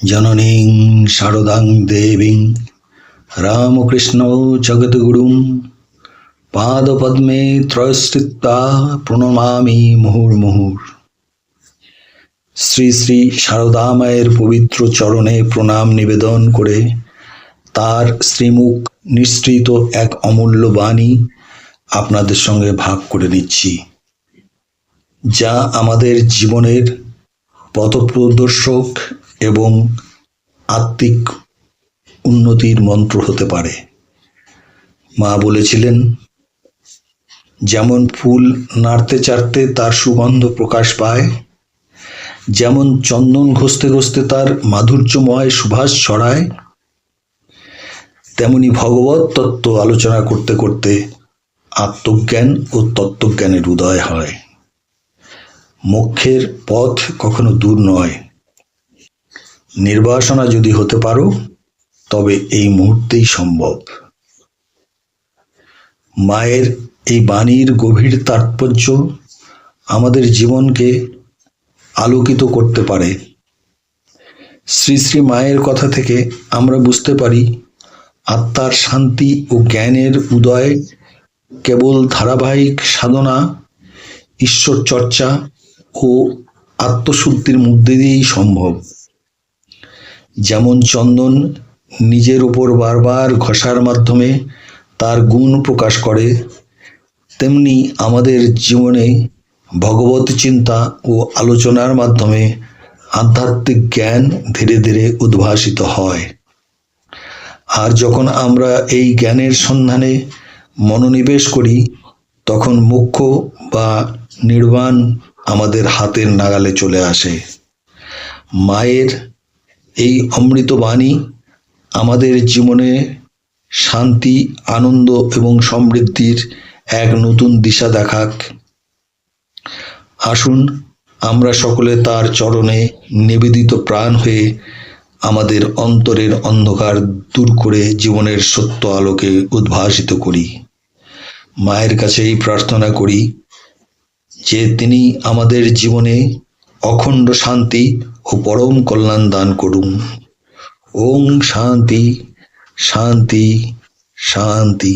জননীং শারদাং দেবীং। রামকৃষ্ণ জগদ্গুরুং। পাদপদ্মে ত্রয়স্থিতা প্রণমামি মুহুর্মুহুর। শ্রী শ্রী শারদা মায়ের পবিত্র চরণে প্রণাম নিবেদন করে তার শ্রীমুখ নিঃসৃত এক অমূল্য বাণী আপনাদের সঙ্গে ভাগ করে নিচ্ছি, যা আমাদের জীবনের পথপ্রদর্শক এবং আত্মিক উন্নতির মন্ত্র হতে পারে। মা বলেছিলেন, যেমন ফুল নাড়তে চাড়তে তার সুগন্ধ প্রকাশ পায়, যেমন চন্দন ঘষতে ঘষতে তার মাধুর্যময় সুভাষ ছড়ায়, তেমনি ভগবত তত্ত্ব আলোচনা করতে করতে আত্মজ্ঞান ও তত্ত্বজ্ঞানের উদয় হয়। মোক্ষের পথ কখনো দূর নয়। নির্বাসনা যদি হতে পারো, তবে এই মুহূর্তেই সম্ভব। মায়ের এই বাণীর গভীর তাৎপর্য আমাদের জীবনকে আলোকিত করতে পারে। শ্রী শ্রী মায়ের কথা থেকে আমরা বুঝতে পারি, আত্মার শান্তি ও জ্ঞানের উদয় কেবল ধারাবাহিক সাধনা ঈশ্বর চর্চা ও আত্মশুদ্ধির মধ্যে দিয়েই সম্ভব। যেমন চন্দন নিজের উপর বারবার ঘষার মাধ্যমে তার গুণ প্রকাশ করে, তেমনি আমাদের জীবনে ভগবত চিন্তা ও আলোচনার মাধ্যমে আধ্যাত্মিক জ্ঞান ধীরে ধীরে উদ্ভাসিত হয়। আর যখন আমরা এই জ্ঞানের সন্ধানে মনোনিবেশ করি, তখন মুখ্য বা নির্বাণ আমাদের হাতের নাগালে চলে আসে। মায়ের এই অমৃত বাণী আমাদের জীবনে শান্তি, আনন্দ এবং সমৃদ্ধির এক নতুন দিশা দেখাক। আসুন আমরা সকলে তার চরণে নিবেদিত প্রাণ হয়ে আমাদের অন্তরের অন্ধকার দূর করে জীবনের সত্য আলোকে উদ্ভাসিত করি। মায়ের কাছে এই প্রার্থনা করি যে তিনি আমাদের জীবনে অখণ্ড শান্তি ও পরম কল্যাণ দান করুন। ওম শান্তি শান্তি শান্তি।